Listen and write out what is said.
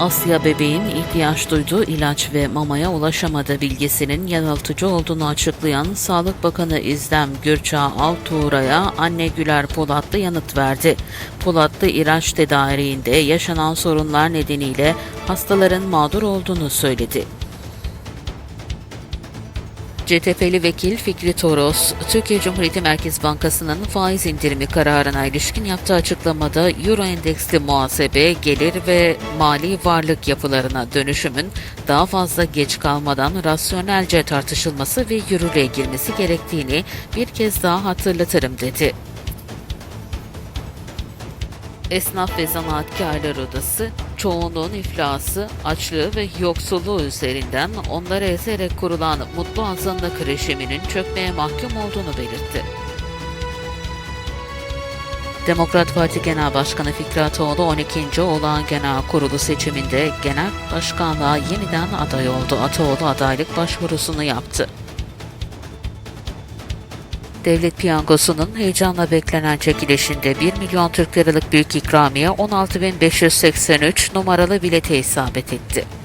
Asya bebeğin ihtiyaç duyduğu ilaç ve mamaya ulaşamadığı bilgisinin yanıltıcı olduğunu açıklayan Sağlık Bakanı İzdem Gürçağ Altuğra'ya anne Güler Polatlı yanıt verdi. Polatlı ilaç tedariğinde yaşanan sorunlar nedeniyle hastaların mağdur olduğunu söyledi. CTP'li vekil Fikri Toros, Türkiye Cumhuriyeti Merkez Bankası'nın faiz indirimi kararına ilişkin yaptığı açıklamada Euro endeksli muhasebe, gelir ve mali varlık yapılarına dönüşümün daha fazla geç kalmadan rasyonelce tartışılması ve yürürlüğe girmesi gerektiğini bir kez daha hatırlatırım dedi. Esnaf ve Zanaatkarlar Odası, çoğunluğun iflası, açlığı ve yoksulluğu üzerinden onları ezerek kurulan mutlu azınlık rejiminin çökmeye mahkum olduğunu belirtti. Demokrat Parti Genel Başkanı Fikri Ataoğlu 12. olağan genel kurulu seçiminde genel başkanlığa yeniden aday oldu. Ataoğlu adaylık başvurusunu yaptı. Devlet piyangosunun heyecanla beklenen çekilişinde 1 milyon Türk liralık büyük ikramiye 16.583 numaralı bilete isabet etti.